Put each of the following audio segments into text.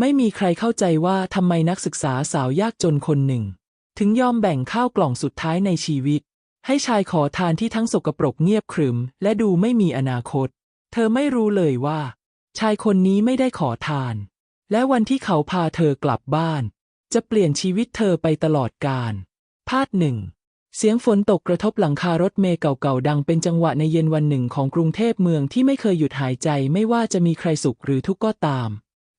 ไม่มีใครเข้าใจว่าทำไมนักศึกษาสาวยากจนคนหนึ่ง ถึงยอมแบ่งข้าวกล่องสุดท้ายในชีวิต ให้ชายขอทานที่ทั้งสกปรกเงียบขรึม และดูไม่มีอนาคต เธอไม่รู้เลยว่า ชายคนนี้ไม่ได้ขอทาน และวันที่เขาพาเธอกลับบ้าน จะเปลี่ยนชีวิตเธอไปตลอดกาลพาดหนึ่งเสียงฝนตกกระทบหลังคารถเมล์เก่าๆดังเป็นจังหวะในเย็นวันหนึ่งของกรุงเทพเมืองที่ไม่เคยหยุดหายใจไม่ว่าจะมีใครสุขหรือทุกข์ก็ตาม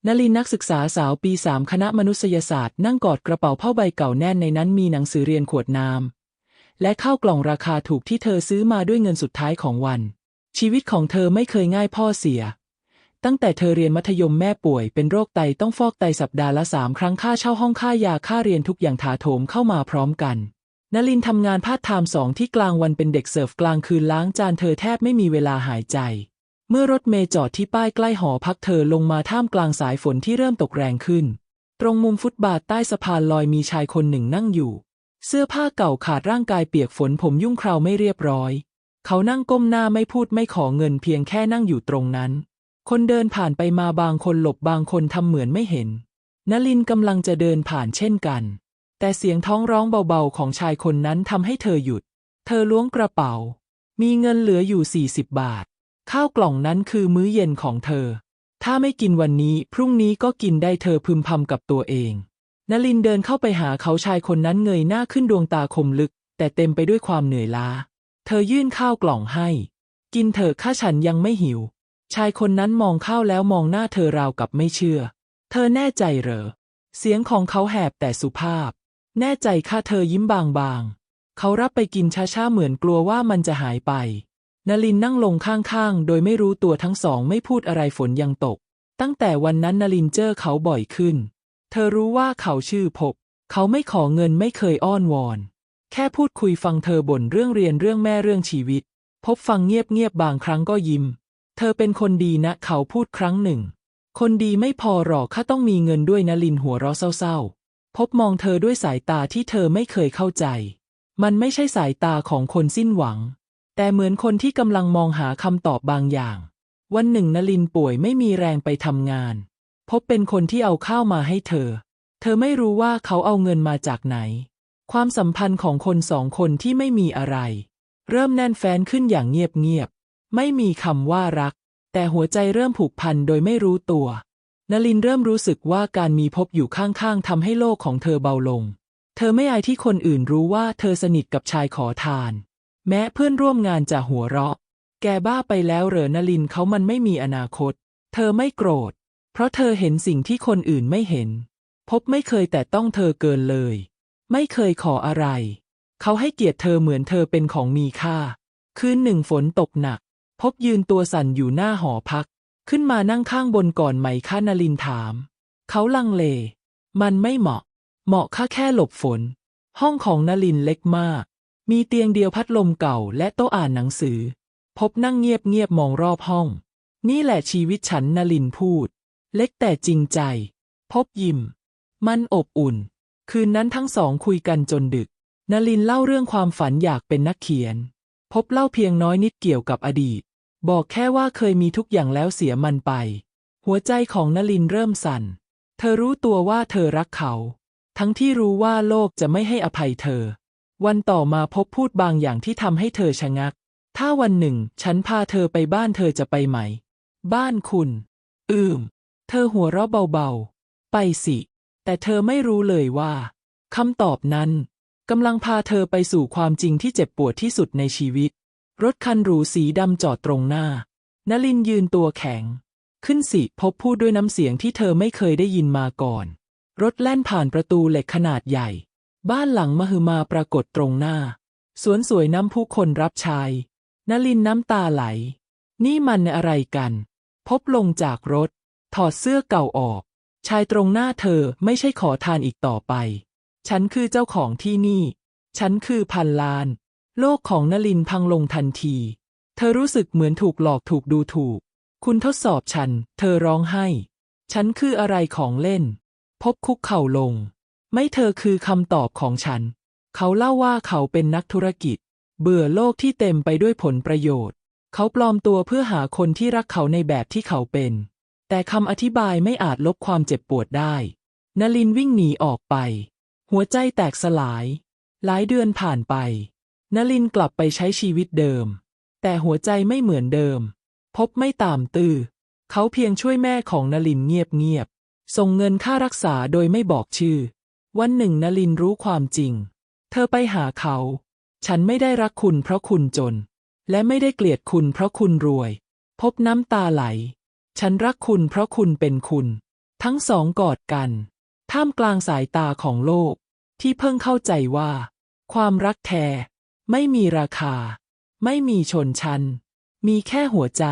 นลินนักศึกษาสาวปีสามคณะมนุษยศาสตร์ นั่งกอดกระเป๋าผ้าใบเก่าแน่นในนั้นมีหนังสือเรียนขวดน้ำและข้าวกล่องราคาถูกที่เธอซื้อมาด้วยเงินสุดท้ายของวัน ชีวิตของเธอไม่เคยง่ายพ่อเสีย ตั้งแต่เธอเรียนมัธยมแม่ป่วยเป็นโรคไตต้องฟอกไตสัปดาห์ละสามครั้งค่าเช่าห้องค่ายาค่าเรียนทุกอย่างถาโถมเข้ามาพร้อมกันนลินทำงานพาร์ทไทม์สองที่กลางวันเป็นเด็กเสิร์ฟกลางคืนล้างจานเธอแทบไม่มีเวลาหายใจ เมื่อรถเมย์จอดที่ป้ายใกล้หอพักเธอลงมาท่ามกลางสายฝนที่เริ่มตกแรงขึ้น ตรงมุมฟุตบาทใต้สะพานลอยมีชายคนหนึ่งนั่งอยู่ เสื้อผ้าเก่าขาดร่างกายเปียกฝนผมยุ่งคราวไม่เรียบร้อย เขานั่งก้มหน้าไม่พูดไม่ขอเงินเพียงแค่นั่งอยู่ตรงนั้น คนเดินผ่านไปมาบางคนหลบบางคนทำเหมือนไม่เห็นนลินกำลังจะเดินผ่านเช่นกัน แต่เสียงท้องร้องเบาๆของชายคนนั้นทำให้เธอหยุด เธอล้วงกระเป๋า มีเงินเหลืออยู่ 40 บาท ข้าวกล่องนั้นคือมื้อเย็นของเธอ ถ้าไม่กินวันนี้พรุ่งนี้ก็กินได้เธอพึมพำกับตัวเองนลินเดินเข้าไปหาเขาชายคนนั้นเงยหน้าขึ้นดวงตาคมลึก แต่เต็มไปด้วยความเหนื่อยล้า เธอยื่นข้าวกล่องให้ กินเถอะข้าฉันยังไม่หิว ชายคนนั้นมองข้าวแล้วมองหน้าเธอราวกับไม่เชื่อ เธอแน่ใจเหรอ เสียงของเขาแหบแต่สุภาพ แน่ใจค่ะเธอยิ้มบางๆ เขารับไปกินช้าๆเหมือนกลัวว่ามันจะหายไป นลินนั่งลงข้างๆ โดยไม่รู้ตัวทั้งสองไม่พูดอะไรฝนยังตก ตั้งแต่วันนั้นนลินเจอเขาบ่อยขึ้น เธอรู้ว่าเขาชื่อพบ เขาไม่ขอเงินไม่เคยอ้อนวอน แค่พูดคุยฟังเธอบ่นเรื่องเรียนเรื่องแม่เรื่องชีวิต พบฟังเงียบๆบางครั้งก็ยิ้ม เธอเป็นคนดีนะ เขาพูดครั้งหนึ่ง คนดีไม่พอหรอกข้าต้องมีเงินด้วยนลินหัวเราะเศร้าๆ พบมองเธอด้วยสายตาที่เธอไม่เคยเข้าใจ มันไม่ใช่สายตาของคนสิ้นหวัง แต่เหมือนคนที่กำลังมองหาคำตอบบางอย่าง วันหนึ่งนลินป่วยไม่มีแรงไปทำงาน พบเป็นคนที่เอาข้าวมาให้เธอ เธอไม่รู้ว่าเขาเอาเงินมาจากไหน ความสัมพันธ์ของคนสองคนที่ไม่มีอะไร เริ่มแน่นแฟ้นขึ้นอย่างเงียบๆไม่มีคำว่ารัก แต่หัวใจเริ่มผูกพันโดยไม่รู้ตัวนลินเริ่มรู้สึกว่าการมีพบอยู่ข้างๆทำให้โลกของเธอเบาลง เธอไม่อายที่คนอื่นรู้ว่าเธอสนิทกับชายขอทาน แม้เพื่อนร่วมงานจะหัวเราะ แกบ้าไปแล้วเหรอนลินเขามันไม่มีอนาคต เธอไม่โกรธ เพราะเธอเห็นสิ่งที่คนอื่นไม่เห็น พบไม่เคยแต่ต้องเธอเกินเลย ไม่เคยขออะไร เขาให้เกียรติเธอเหมือนเธอเป็นของมีค่า คืนหนึ่งฝนตกหนัก พบยืนตัวสั่นอยู่หน้าหอพัก ขึ้นมานั่งข้างบนก่อนไหมคะนลินถาม เขาลังเล มันไม่เหมาะ เหมาะค่าแค่หลบฝน ห้องของนลินเล็กมาก มีเตียงเดียวพัดลมเก่าและโต๊ะอ่านหนังสือ พบนั่งเงียบเงียบๆมองรอบห้อง นี่แหละชีวิตฉันนลินพูด เล็กแต่จริงใจ พบยิ้ม มันอบอุ่น คืนนั้นทั้งสองคุยกันจนดึก นลินเล่าเรื่องความฝันอยากเป็นนักเขียน พบเล่าเพียงน้อยนิดเกี่ยวกับอดีต บอกแค่ว่าเคยมีทุกอย่างแล้วเสียมันไป หัวใจของนลินเริ่มสั่น เธอรู้ตัวว่าเธอรักเขา ทั้งที่รู้ว่าโลกจะไม่ให้อภัยเธอ วันต่อมาพบพูดบางอย่างที่ทำให้เธอชะงัก ถ้าวันหนึ่ง ฉันพาเธอไปบ้านเธอจะไปไหม บ้านคุณ อืม เธอหัวเราะเบาๆ ไปสิ แต่เธอไม่รู้เลยว่าคำตอบนั้นกำลังพาเธอไปสู่ความจริงที่เจ็บปวดที่สุดในชีวิต รถคันหรูสีดำจอดตรงหน้านลินยืนตัวแข็ง ขึ้นสิพบพูดด้วยน้ำเสียงที่เธอไม่เคยได้ยินมาก่อน รถแล่นผ่านประตูเหล็กขนาดใหญ่ บ้านหลังมหึมาปรากฏตรงหน้า สวนสวยน้ำผู้คนรับใช้นลินน้ำตาไหล นี่มันอะไรกัน พบลงจากรถ ถอดเสื้อเก่าออก ชายตรงหน้าเธอไม่ใช่ขอทานอีกต่อไป ฉันคือเจ้าของที่นี่ ฉันคือพันลาน โลกของนลินพังลงทันที เธอรู้สึกเหมือนถูกหลอกถูกดูถูก คุณทดสอบฉัน เธอร้องไห้ ฉันคืออะไรของเล่น พบคุกเข่าลง ไม่เธอคือคำตอบของฉัน เขาเล่าว่าเขาเป็นนักธุรกิจ เบื่อโลกที่เต็มไปด้วยผลประโยชน์ เขาปลอมตัวเพื่อหาคนที่รักเขาในแบบที่เขาเป็น แต่คำอธิบายไม่อาจลบความเจ็บปวดได้นลินวิ่งหนีออกไป หัวใจแตกสลาย หลายเดือนผ่านไปนลินกลับไปใช้ชีวิตเดิม แต่หัวใจไม่เหมือนเดิม พบไม่ตามตื้อเขาเพียงช่วยแม่ของนลินเงียบๆส่งเงินค่ารักษาโดยไม่บอกชื่อ วันหนึ่งนลินรู้ความจริง เธอไปหาเขา ฉันไม่ได้รักคุณเพราะคุณจน และไม่ได้เกลียดคุณเพราะคุณรวย พบน้ำตาไหล ฉันรักคุณเพราะคุณเป็นคุณ ทั้งสองกอดกัน ท่ามกลางสายตาของโลก ที่เพิ่งเข้าใจว่า ความรักแท้ไม่มีราคา ไม่มีชนชั้นมีแค่หัวใจ